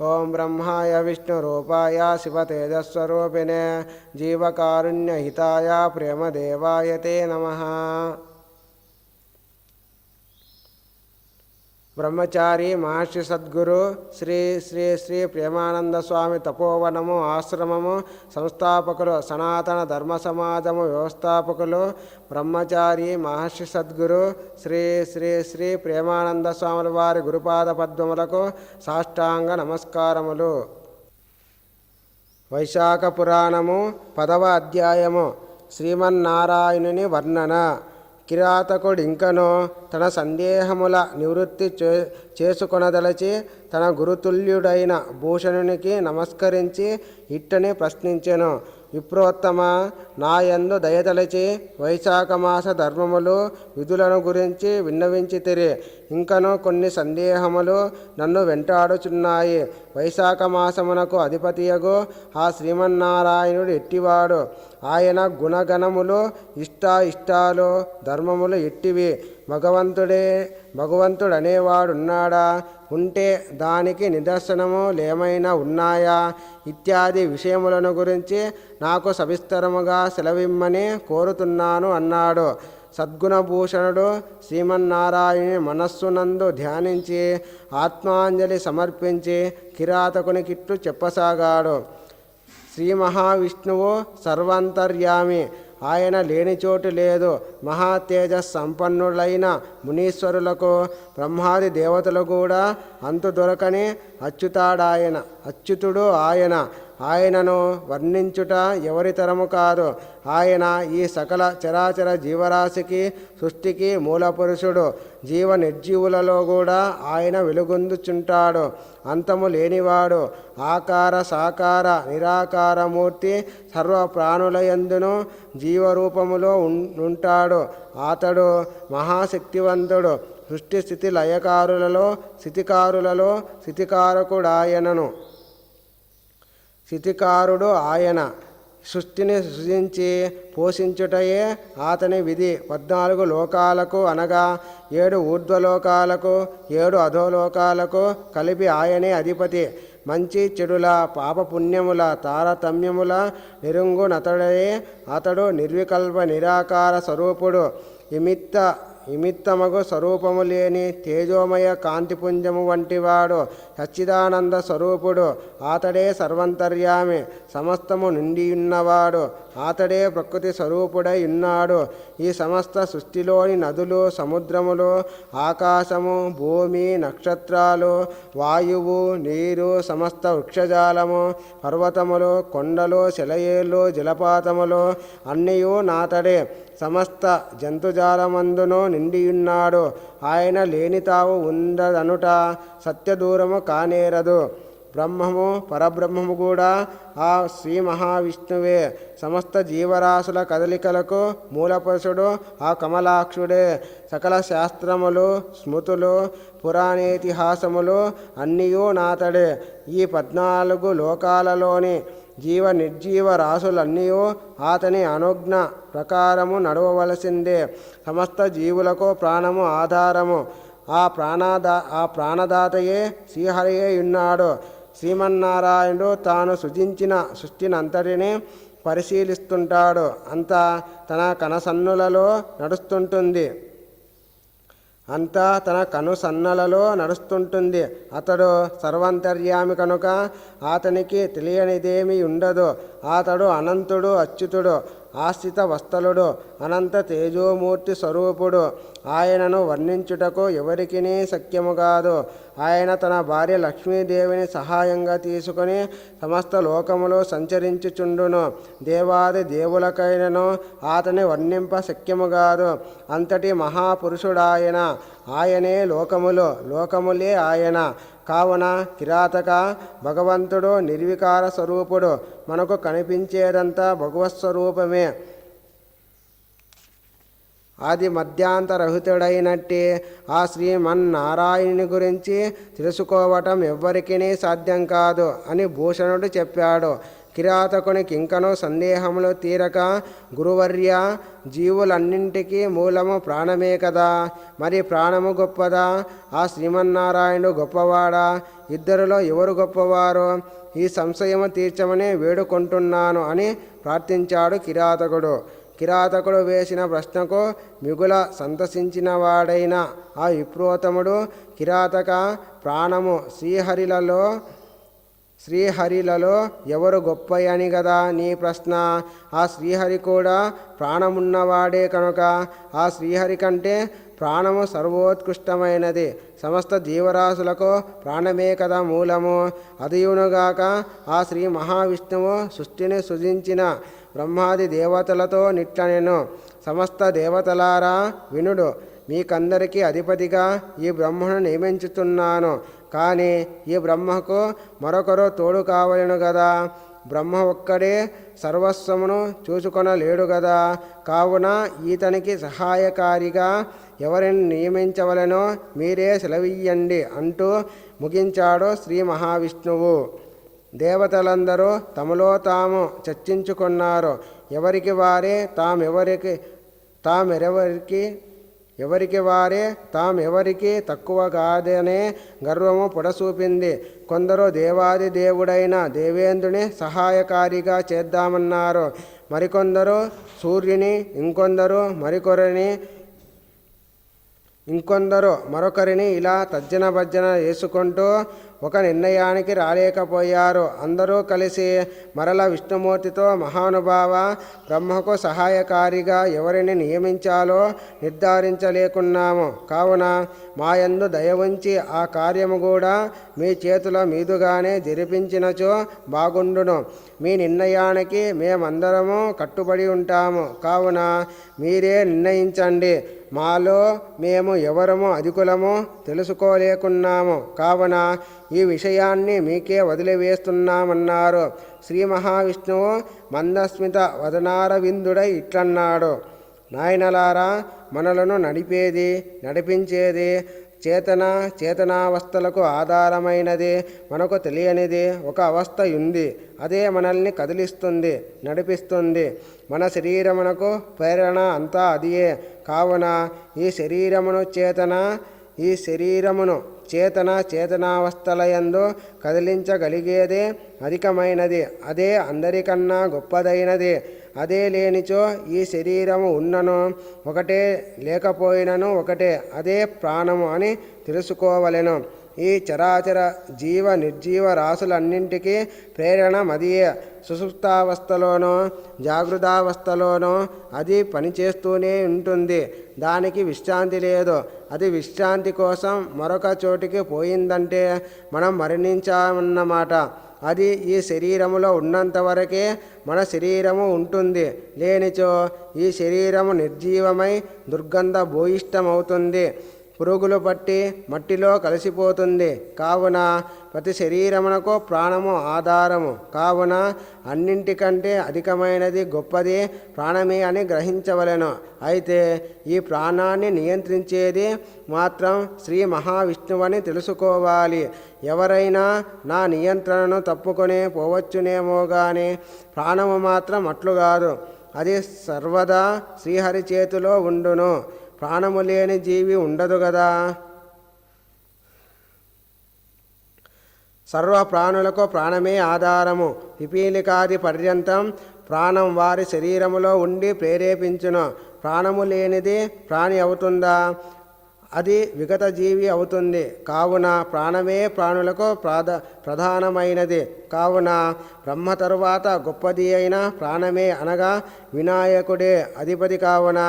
ॐ ब्रह्माय विष्णुरूपाय शिवतेजस्वरूपिणे जीवकारुण्यहिताय प्रेमदेवाय ते नम। బ్రహ్మచారి మహర్షి సద్గురు శ్రీ శ్రీ శ్రీ ప్రేమానంద స్వామి తపోవనము ఆశ్రమము సంస్థాపకులు సనాతన ధర్మ సమాజము వ్యవస్థాపకులు బ్రహ్మచారి మహర్షి సద్గురు శ్రీ శ్రీ శ్రీ ప్రేమానంద స్వాముల వారి గురుపాద పద్మములకు సాష్టాంగ నమస్కారములు. వైశాఖ పురాణము పదవ అధ్యాయము. శ్రీమన్నారాయణుని వర్ణన. కిరాతకుడింకను తన సందేహముల నివృత్తి చే చేసుకొనదలచి తన గురుతుల్యుడైన భూషణునికి నమస్కరించి ఇట్టని ప్రశ్నించెను. విప్రోత్తమ నాయందు దయతలచి వైశాఖ మాస ధర్మములు విధులను గురించి విన్నవించితిరి. ఇంకను కొన్ని సందేహములు నన్ను వెంటాడుచున్నాయి. వైశాఖ మాసమునకు అధిపతియగు ఆ శ్రీమన్నారాయణుడు ఎట్టివాడు? ఆయన గుణగణములు ఇష్ట ఇష్టాలు ధర్మములు ఎట్టివి? భగవంతుడే భగవంతుడు అనేవాడున్నాడా ఉంటే దానికి నిదర్శనము లేమైనా ఉన్నాయా? ఇత్యాది విషయములను గురించి నాకు సవిస్తరముగా సెలవిమ్మని కోరుతున్నాను అన్నాడు. సద్గుణభూషణుడు శ్రీమన్నారాయణి మనస్సునందు ధ్యానించి ఆత్మాంజలి సమర్పించి కిరాతకునికిట్లు చెప్పసాగాడు. శ్రీ మహావిష్ణువు సర్వాంతర్యామి. ఆయన లేని చోటు లేదు. మహాతేజ సంపన్నులైన మునీశ్వరులకు బ్రహ్మాది దేవతలు కూడా అంతు దొరకని అచ్యుతాడాయన అచ్యుతుడు ఆయన. ఆయనను వర్ణించుట ఎవరి తరము కాదు. ఆయన ఈ సకల చరాచర జీవరాశికి సృష్టికి మూలపురుషుడు. జీవ నిర్జీవులలో కూడా ఆయన వెలుగొందుచుంటాడు. అంతము లేనివాడు. ఆకార సాకార నిరాకారమూర్తి సర్వ ప్రాణులయందును జీవరూపములో ఉంటాడు. అతడు మహాశక్తివంతుడు. సృష్టి స్థితి లయకారులలో స్థితికారులలో స్థితికారకుడాయనను. స్థితికారుడు ఆయన సృష్టిని సృజించి పోషించుటయే అతని విధి. పద్నాలుగు లోకాలకు అనగా ఏడు ఊర్ధ్వలోకాలకు ఏడు అధోలోకాలకు కలిపి ఆయనే అధిపతి. మంచి చెడుల పాపపుణ్యముల తారతమ్యముల నిరుంగునతడే అతడు నిర్వికల్ప నిరాకార స్వరూపుడు. ఇమిత్త నిమిత్తమగు స్వరూపము లేని తేజోమయ కాంతిపుంజము వంటివాడు సచ్చిదానంద స్వరూపుడు. ఆతడే సర్వంతర్యామి సమస్తము నిండియున్నవాడు. ఆతడే ప్రకృతి స్వరూపుడై ఉన్నాడు. ఈ సమస్త సృష్టిలోని నదులు సముద్రములు ఆకాశము భూమి నక్షత్రాలు వాయువు నీరు సమస్త వృక్షజాలము పర్వతములు కొండలు శిలయేళ్ళు జలపాతములు అన్నయూ నాతడే. సమస్త జంతుజాలమందును నిండియున్నాడు. ఆయన లేని తావు ఉండదనుట సత్యదూరము కానేరదు. బ్రహ్మము పరబ్రహ్మము కూడా ఆ శ్రీ మహావిష్ణువే. సమస్త జీవరాశుల కదలికలకు మూలపురుషుడు ఆ కమలాక్షుడే. సకల శాస్త్రములు స్మృతులు పురాణేతిహాసములు అన్నీయూ నాతడే. ఈ పద్నాలుగు లోకాలలోని జీవ నిర్జీవ రాశులన్నీ అతని అనుజ్ఞ ప్రకారము నడవవలసిందే. సమస్త జీవులకు ప్రాణము ఆధారము. ఆ ప్రాణాదా ఆ ప్రాణదాతయే శ్రీహరియే ఉన్నాడు. శ్రీమన్నారాయణుడు తాను సృజించిన సృష్టినంతటినీ పరిశీలిస్తుంటాడు. అంతా తన కనసన్నులలో నడుస్తుంటుంది. అంతా తన కనుసన్నలలో నడుస్తుంటుంది. అతడు సర్వంతర్యామి కనుక అతనికి తెలియనిదేమీ ఉండదు. అతడు అనంతుడు అచ్యుతుడు. ఆశ్రిత వస్తలుడు అనంత తేజోమూర్తి స్వరూపుడు. ఆయనను వర్ణించుటకు ఎవరికినీ శక్యము కాదు. ఆయన తన భార్య లక్ష్మీదేవిని సహాయంగా తీసుకొని సమస్త లోకములో సంచరించుచుండును. దేవాది దేవులకైనను అతని వర్ణింప శక్యము కాదు. అంతటి మహాపురుషుడాయన. ఆయనే లోకములు లోకములే ఆయన. కావున కిరాతక భగవంతుడు నిర్వికార స్వరూపుడు మనకు కనిపించేదంతా భగవత్ స్వరూపమే. ఆది మధ్యాంతరహితుడైనట్టి ఆ శ్రీమన్నారాయణుని గురించి తెలుసుకోవటం ఎవ్వరికీ సాధ్యం కాదు అని భూషణుడు చెప్పాడు. కిరాతకుని కింకను సందేహములు తీరక గురువర్య జీవులన్నింటికీ మూలము ప్రాణమే కదా. మరి ప్రాణము గొప్పదా? ఆ శ్రీమన్నారాయణుడు గొప్పవాడా? ఇద్దరిలో ఎవరు గొప్పవారు? ఈ సంశయము తీర్చమని వేడుకుంటున్నాను అని ప్రార్థించాడు కిరాతకుడు. కిరాతకుడు వేసిన ప్రశ్నకు మిగుల సంతసించిన వాడైన ఆ విప్రోతముడు కిరాతక ప్రాణము శ్రీహరిలలో శ్రీహరిలలో ఎవరు గొప్పయని కదా నీ ప్రశ్న? ఆ శ్రీహరి కూడా ప్రాణమున్నవాడే కనుక ఆ శ్రీహరి కంటే ప్రాణము సర్వోత్కృష్టమైనది. సమస్త జీవరాశులకు ప్రాణమే కదా మూలము. అదియునుగాక ఆ శ్రీ మహావిష్ణువు సృష్టిని సృజించిన బ్రహ్మాది దేవతలతో నిట్లనెను. సమస్త దేవతలారా వినుడు. మీకందరికీ అధిపతిగా ఈ బ్రహ్మను నియమించుతున్నాను. కానీ ఈ బ్రహ్మకు మరొకరు తోడు కావలను కదా బ్రహ్మ ఒక్కడే సర్వస్వమును చూసుకొనలేడు కదా కావున ఈతనికి సహాయకారిగా ఎవరిని నియమించవలనో మీరే సెలవియ్యండి అంటూ ముగించాడు శ్రీ మహావిష్ణువు. దేవతలందరూ తమలో తాము చర్చించుకున్నారు. ఎవరికి వారే తామెవరికి తామెరెవరికి ఎవరికి వారే తామెవరికి తక్కువ కాదనే గర్వము పొడసూపింది. కొందరు దేవాది దేవుడైన దేవేంద్రుని సహాయకారిగా చేద్దామన్నారు. మరికొందరు సూర్యుని ఇంకొందరు మరికొరని ఇంకొందరు మరొకరిని ఇలా తర్జన భర్జన చేసుకుంటూ ఒక నిర్ణయానికి రాలేకపోయారు. అందరూ కలిసి మరల విష్ణుమూర్తితో మహానుభావ బ్రహ్మకు సహాయకారిగా ఎవరిని నియమించాలో నిర్ధారించలేకున్నాము. కావున మాయందు దయ ఉంచి ఆ కార్యము కూడా మీ చేతుల మీదుగానే జరిపించినచో బాగుండును. మీ నిర్ణయానికి మేమందరము కట్టుబడి ఉంటాము. కావున మీరే నిర్ణయించండి. మాలో మేము ఎవరము అధికులమో తెలుసుకోలేకున్నాము. కావున ఈ విషయాన్ని మీకే వదిలివేస్తున్నామన్నారు. శ్రీ మహావిష్ణువు మందస్మిత వదనారవిందుడై ఇట్లన్నాడు. నాయనలారా మనలను నడిపేది నడిపించేది చేతన చేతనావస్థలకు ఆధారమైనది మనకు తెలియనిది ఒక అవస్థ ఉంది అదే మనల్ని కదిలిస్తుంది నడిపిస్తుంది. మన శరీరమునకు ప్రేరణ అంతా అదియే. కావున ఈ శరీరమును చేతన ఈ శరీరమును చేతన చేతనావస్థలయందు కదిలించగలిగేదే అధికమైనది. అదే అందరికన్నా గొప్పదైనది. అదే లేనిచో ఈ శరీరము ఉన్నను ఒకటే లేకపోయినను ఒకటే అదే ప్రాణము అని తెలుసుకోవలెను. ఈ చరాచర జీవ నిర్జీవ రాసులన్నింటికీ ప్రేరణ మదియే. సుసుప్తావస్థలోనో జాగృతావస్థలోనో అది పనిచేస్తూనే ఉంటుంది. దానికి విశ్రాంతి లేదు. అది విశ్రాంతి కోసం మరొక చోటికి పోయిందంటే మనం మరణించామన్నమాట. అది ఈ శరీరములో ఉన్నంత వరకే మన శరీరము ఉంటుంది. లేనిచో ఈ శరీరము నిర్జీవమై దుర్గంధ భూయిష్టమవుతుంది పురుగులు పట్టి మట్టిలో కలిసిపోతుంది. కావున ప్రతి శరీరమునకు ప్రాణము ఆధారము. కావున అన్నింటికంటే అధికమైనది గొప్పది ప్రాణమే అని గ్రహించవలెను. అయితే ఈ ప్రాణాన్ని నియంత్రించేది మాత్రం శ్రీ మహావిష్ణువని తెలుసుకోవాలి. ఎవరైనా నా నియంత్రణను తప్పుకొని పోవచ్చునేమో కానీ ప్రాణము మాత్రం అట్లు కాదు అది సర్వదా శ్రీహరి చేతిలో ఉండును. ప్రాణము లేని జీవి ఉండదు కదా సర్వ ప్రాణులకు ప్రాణమే ఆధారము. పిపీలికాది పర్యంతం ప్రాణం వారి శరీరములో ఉండి ప్రేరేపించును. ప్రాణము లేనిది ప్రాణి అవుతుందా? అది విగత జీవి అవుతుంది. కావున ప్రాణమే ప్రాణులకు ప్రాధ ప్రధానమైనది. కావున బ్రహ్మ తరువాత గొప్పది అయిన ప్రాణమే అనగా వినాయకుడే అధిపతి కావున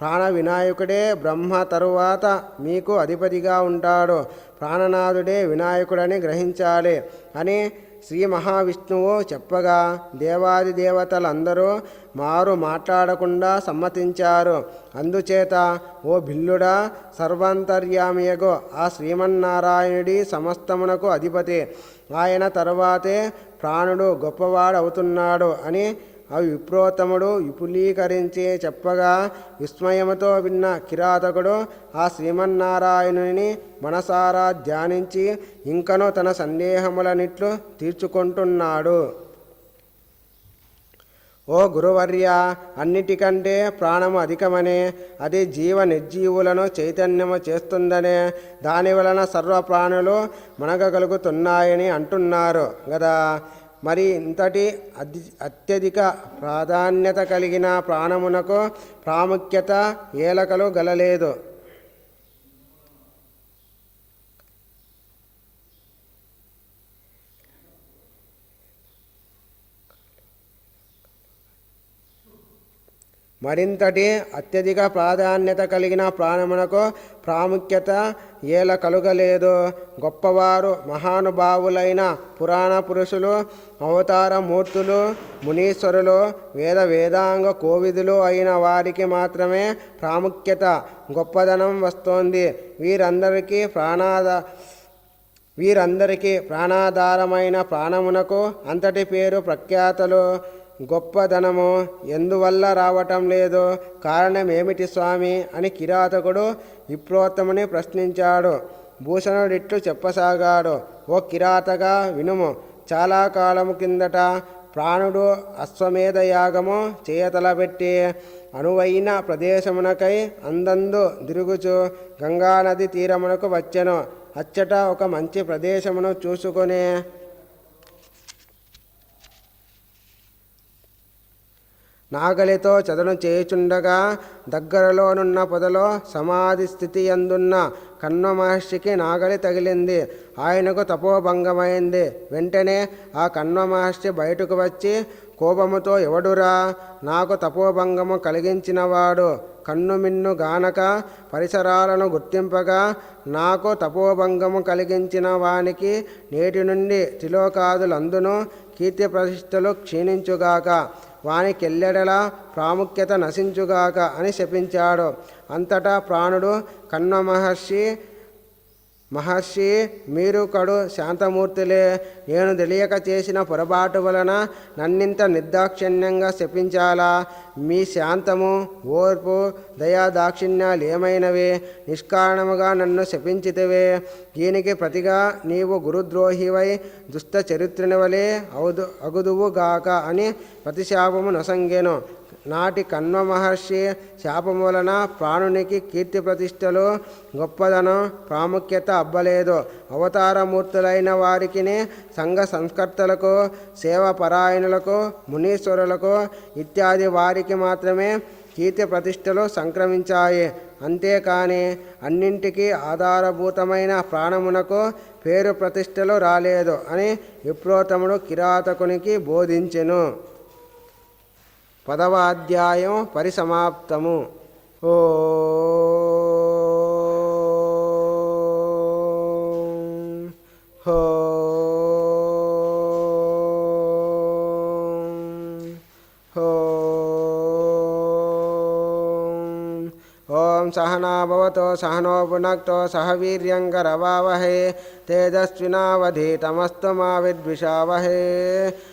ప్రాణ వినాయకుడే బ్రహ్మ తరువాత మీకు అధిపతిగా ఉంటాడు. ప్రాణనాథుడే వినాయకుడని గ్రహించాలి అని శ్రీ మహావిష్ణువు చెప్పగా దేవాది దేవతలందరూ మారు మాట్లాడకుండా సమ్మతించారు. అందుచేత ఓ బిల్లుడా సర్వాంతర్యామియగో ఆ శ్రీమన్నారాయణుడి సమస్తమునకు అధిపతి. ఆయన తర్వాతే ప్రాణుడు గొప్పవాడవుతున్నాడు అని అవి విప్రోత్తముడు విపులీకరించి చెప్పగా విస్మయముతో విన్న కిరాతకుడు ఆ శ్రీమన్నారాయణుని మనసారా ధ్యానించి ఇంకను తన సందేహములనిట్లు తీర్చుకుంటున్నాడు. ఓ గురువర్య అన్నిటికంటే ప్రాణము అధికమనే అది జీవ నిర్జీవులను చైతన్యము చేస్తుందనే దాని వలన సర్వ ప్రాణులు మనగగలుగుతున్నాయని అంటున్నారు కదా మరి ఇంతటి అధి అత్యధిక ప్రాధాన్యత కలిగిన ప్రాణమునకు ప్రాముఖ్యత ఏలకలు గలలేదు. మరింతటి అత్యధిక ప్రాధాన్యత కలిగిన ప్రాణమునకు ప్రాముఖ్యత ఏల కలుగలేదు. గొప్పవారు మహానుభావులైన పురాణ పురుషులు అవతార మూర్తులు మునీశ్వరులు వేద వేదాంగ కోవిదులు అయిన వారికి మాత్రమే ప్రాముఖ్యత గొప్పదనం వస్తోంది. వీరందరికీ ప్రాణాద వీరందరికీ ప్రాణాధారమైన ప్రాణమునకు అంతటి పేరు ప్రఖ్యాతలు. గొప్పదనము ఎందువల్ల రావటం లేదు? కారణమేమిటి స్వామి? అని కిరాతకుడు విప్రోత్తముని ప్రశ్నించాడు. భూషణుడిట్లు చెప్పసాగాడు. ఓ కిరాతగా వినుము చాలా కాలము కిందట ప్రాణుడు అశ్వమేధ యాగము చేయతలబెట్టి అనువైన ప్రదేశమునకై అందందు తిరుగుచు గంగానది తీరమునకు వచ్చెను. అచ్చట ఒక మంచి ప్రదేశమును చూసుకొని నాగలితో చదను చేయుచుండగా దగ్గరలోనున్న పొదలో సమాధి స్థితి అందున్న కన్వ మహర్షికి నాగలి తగిలింది. ఆయనకు తపోభంగమైంది. వెంటనే ఆ కన్వ మహర్షి బయటకు వచ్చి కోపముతో ఎవడురా? నాకు తపోభంగము కలిగించినవాడు. కన్ను మిన్ను గానక పరిసరాలను గుర్తింపగా నాకు తపోభంగము కలిగించిన వానికి నేటి నుండి త్రిలోకాదులందును కీర్తి ప్రతిష్టలు క్షీణించుగాక. వానికెల్లెడలా ప్రాముఖ్యత నశించుగాక అని శపించాడు. అంతటా ప్రాణుడు కన్న మహర్షి మహర్షి మీరు కడు శాంతమూర్తులే నేను తెలియక చేసిన పొరపాటు వలన నన్నింత నిర్దాక్షిణ్యంగా శపించాలా? మీ శాంతము ఓర్పు దయా దాక్షిణ్యాలు ఏమైనవి? నిష్కారణముగా నన్ను శపించితివే. దీనికి ప్రతిగా నీవు గురుద్రోహివై దుష్ట చరిత్రని వలె అవుదు అగుదువుగాక అని ప్రతిశాపము నొసంగెను. నాటి కన్వ మహర్షి శాపం వలన ప్రాణునికి కీర్తి ప్రతిష్టలు గొప్పదనం ప్రాముఖ్యత అబ్బలేదు. అవతారమూర్తులైన వారికి సంఘ సంస్కర్తలకు సేవపరాయణులకు మునీశ్వరులకు ఇత్యాది వారికి మాత్రమే కీర్తి ప్రతిష్టలు సంక్రమించాయి. అంతేకాని అన్నింటికీ ఆధారభూతమైన ప్రాణమునకు పేరు ప్రతిష్టలు రాలేదు అని విప్రోతముడు కిరాతకునికి బోధించెను. పదవ అధ్యాయం పరిసమాప్తము ఓ హో హో ఓం సహనాభవతో సహనో పునక్తో సహ వీర్యంకరవావహే తేజస్వినావధీతమస్తు మా